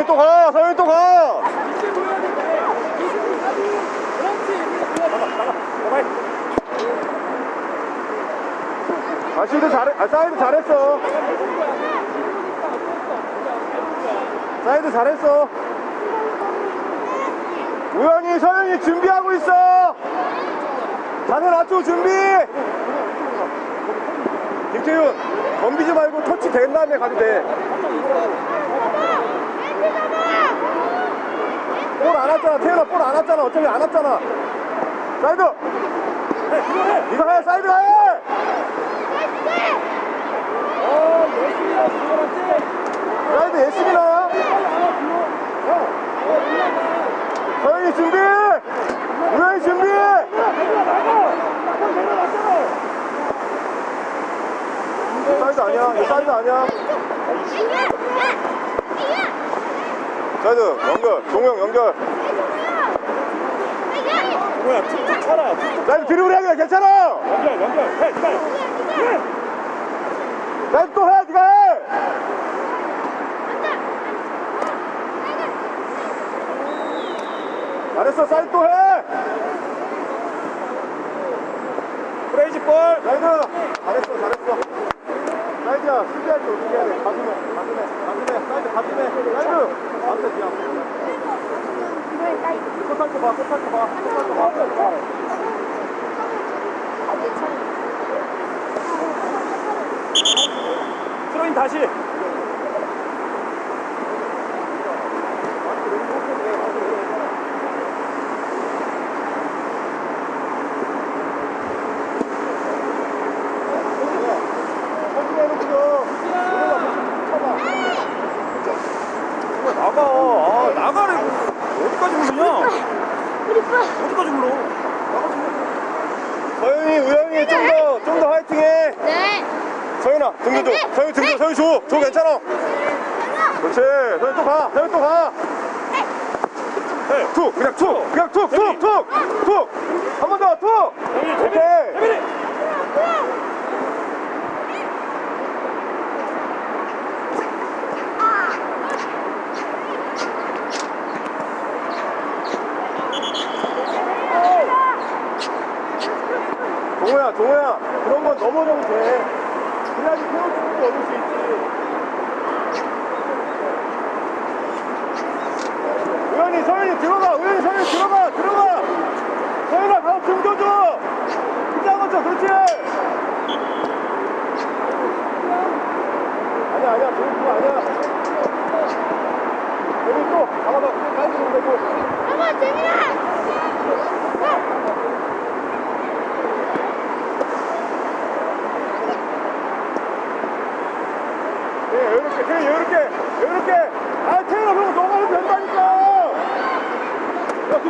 서현이 또 가! 서현이 또 가! 아, 시도 잘해, 아, 사이드 잘했어. 사이드 잘했어. 우영이, 서현이 준비하고 있어. 자세 낮추고 준비. 김태윤, 덤비지 말고 터치 된 다음에 가도 돼. 볼안 왔잖아. 태연아, 볼 안 왔잖아. 어차피 안 왔잖아. 사이드. 이거 해, 사이드 해. 사이드 예습이 나야. 서현이 준비. 우영이 준비. 사이드 아니야. 이거 사이드 아니야. 사이드 연결. 종영 연결. 뭐야 툭툭 쳐라 툭툭 사이드 드리블 해야 괜찮아. 연결 연결 해 빨리 사이드 또 해. 네가 해. 잘했어. 사이드 또 해. 프레이지 볼 사이드. 잘했어. 잘했어. 사이드야. 수비할 때 어떻게 해야 돼? 가슴에. 가슴에. 가슴에. 사이드 가슴에. 사이드. 앞에 뒤 앞에. 거 봐. 꽃할 거 봐. 꽃할 거 봐. 트로인 다시 천천히 해놓고. 올라가. 쳐봐. 나가 아 나가래 어디까지 부르냐 어디까지 불러 서윤이, 우영이 좀 더, 좀 더 화이팅해. 네. 서윤아, 등도 줘. 서윤 등도, 서윤 줘. 줘, 괜찮아. 그렇지. 서윤 또 가. 서윤 또 가. 해 툭, 그냥 툭. 그냥 툭, 툭, 툭. 툭. 한 번 더, 툭. 오케이. 태민이 종호야, 종호야. 그런 건 넘어져도 돼. 그래야지 페어축구도 얻을 수 있지. 우연히, 서윤이 들어가. 우연히, 서윤이 들어가. 들어가. 서윤아, 가서 등 줘줘. 긴장 거쳐. 그렇지. 아니야, 아니야. 좋은 거 아니야. 여기 또, 잡아봐. 깔고 좀 되고. 어머, 재민아. 태연 여유롭게, 여유롭게. 아, 태연아, 그럼 너가 해도 된다니까. 야. 야,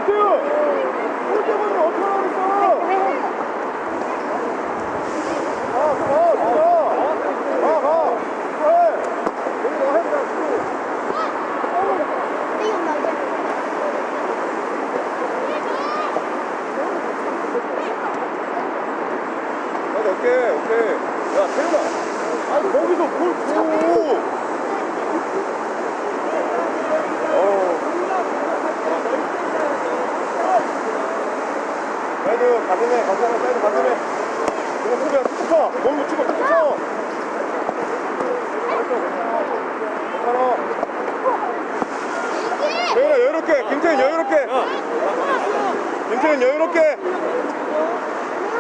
오케이, 오케이. 야, 태연아. 아니, 거기서 뭘 고. 어. 사이드 가슴에, 가슴에, 사이드 가슴에. 이거 소비야, 툭툭 쳐. 몸 붙이고 툭툭 쳐. 괜찮아. 태연아, 여유롭게. 김태현, 여유롭게. 김태현, 여유롭게.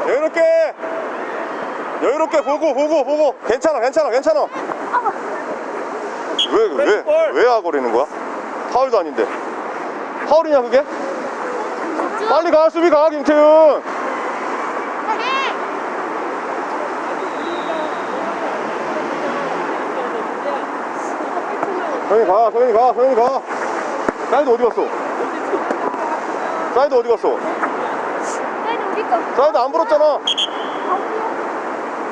여유롭게. 여유롭게 보고, 보고, 보고. 괜찮아, 괜찮아, 괜찮아. 왜, 왜, 왜 하거리는 거야? 파울도 아닌데. 파울이냐, 그게? 빨리 가, 수비 가, 김태윤. 서현이 가, 서현이 가, 서현이 가. 사이드 어디 갔어? 사이드 어디 갔어? 사이드 안 불었잖아.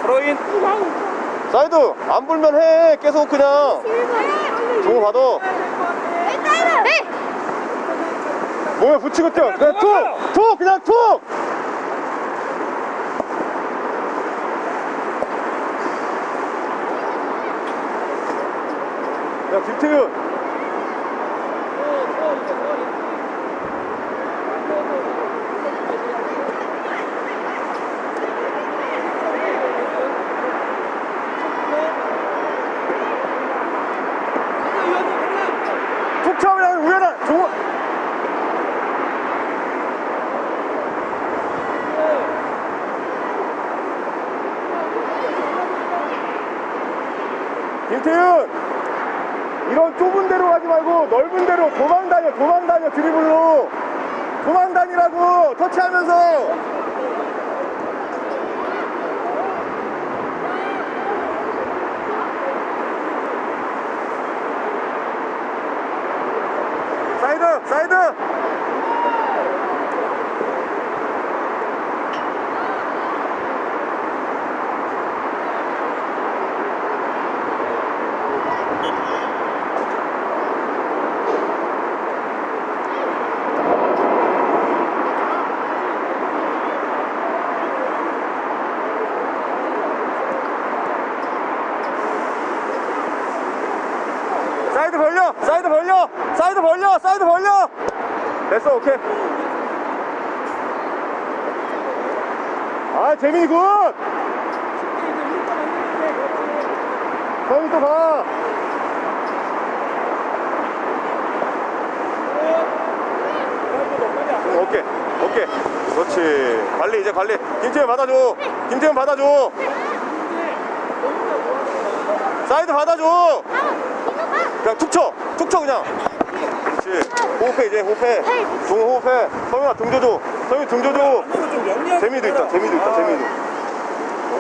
트로인 사이드 안 불면 해. 계속 그냥. 종호 받아. 몸에 붙이고 뛰어. 그냥 툭! 툭! 그냥 툭! 우연한, 좋아. 김태윤! 이런 좁은 데로 가지 말고 넓은 데로 도망 다녀, 도망 다녀, 드리블로. 도망 다니라고, 터치하면서. 사이드, 사이드! 사이드 벌려! 사이드 벌려! 사이드 벌려! 사이드 벌려! 됐어, 오케이. 아, 재민이 굿! 성이 또 가! 응, 오케이, 오케이. 그렇지. 관리, 이제 관리. 김태현 받아줘. 김태현 받아줘. 사이드 받아줘. 그냥 툭 쳐. 툭 쳐, 그냥. 그렇지. 호흡해, 이제 호흡해. 중 호흡해. 성현아, 등 줘줘. 성현이 등 줘줘. 재미도 있다. 재미도 있다, 아, 재미도.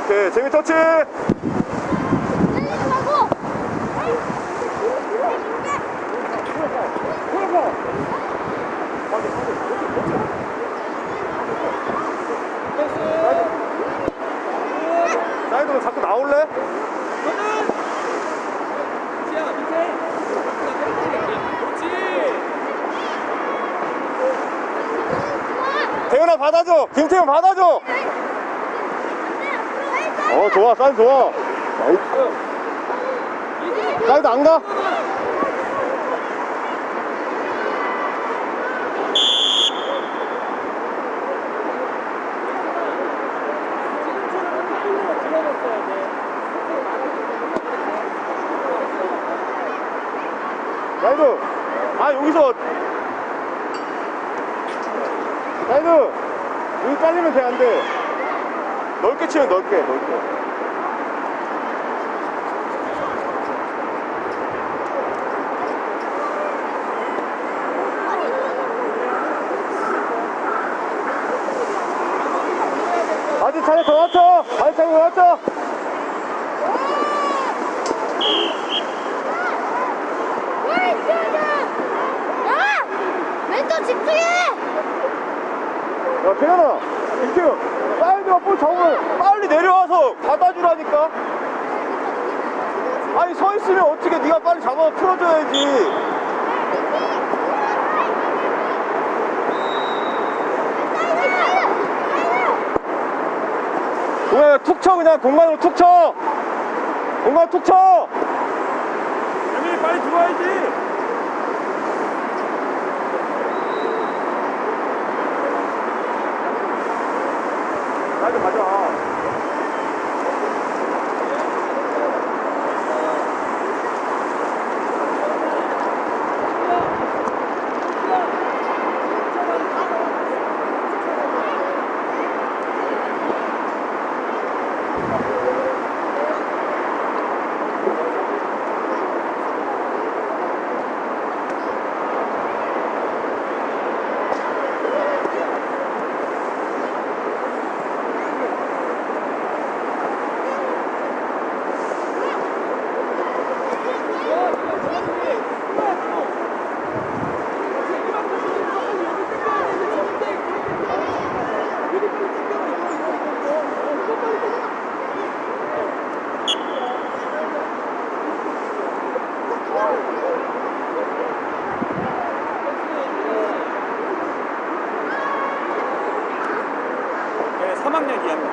오케이, 재미 터치. 사이드로 자꾸 나올래? 지야, 밑에. 그렇지. 태현아 받아줘. 김태현 받아줘. 어, 좋아, 사이드 좋아. 나이스. 사이드 안 가? 사이드. 아, 여기서. 사이드. 잘리면 돼, 안 돼. 넓게 치면 넓게, 넓게. 아직 차례 더 왔어! 아직 차례 더 왔어! 김태현, 사이드가 볼 잡으면 빨리 내려와서 받아주라니까. 아니, 서 있으면 어떻게 네가 빨리 잡아서 풀어줘야지. 그냥 툭 쳐, 그냥 공간으로 툭 쳐. 공간 툭 쳐. 재민이 빨리 들어와야지. 사이드 가자. 네, 3학년 2학년.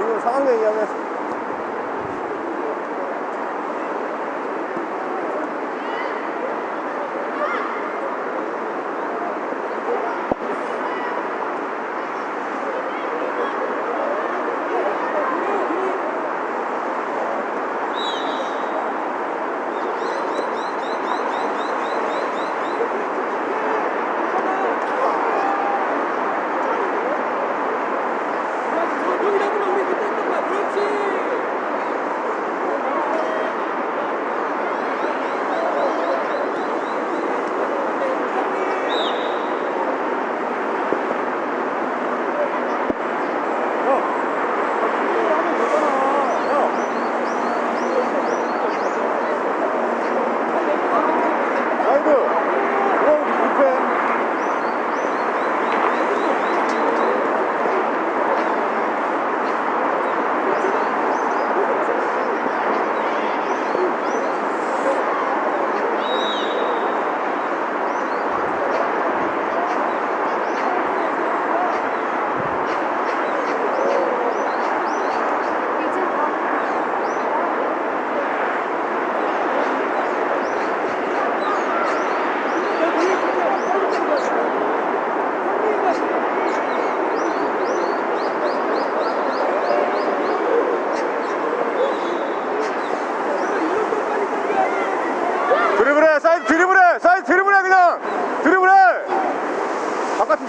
김태현 지금 3학년 2학년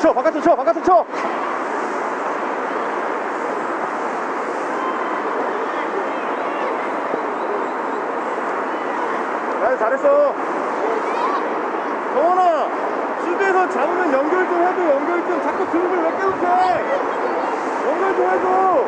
쳐, 바깥으로 쳐, 바깥으로 쳐. 야, 잘했어. 정원아, 수비에서 잡으면 연결 좀 해도 연결 좀 자꾸 등을 왜 계속 해? 연결 좀 해줘.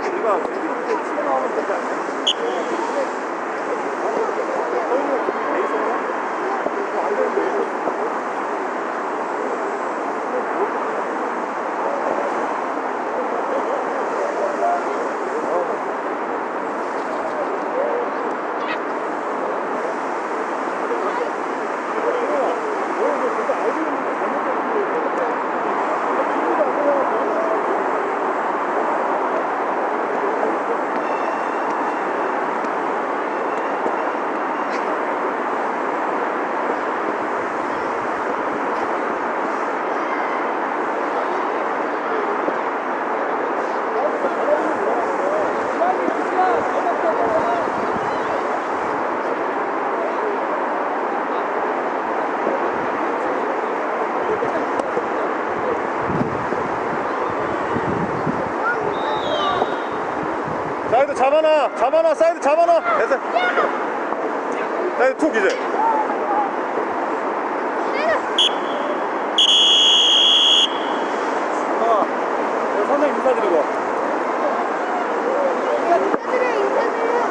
대현아, 그것도 네가 이렇게 치고 잡아놔, 잡아놔, 사이드 잡아놔. 됐어. 사이드 툭 이제.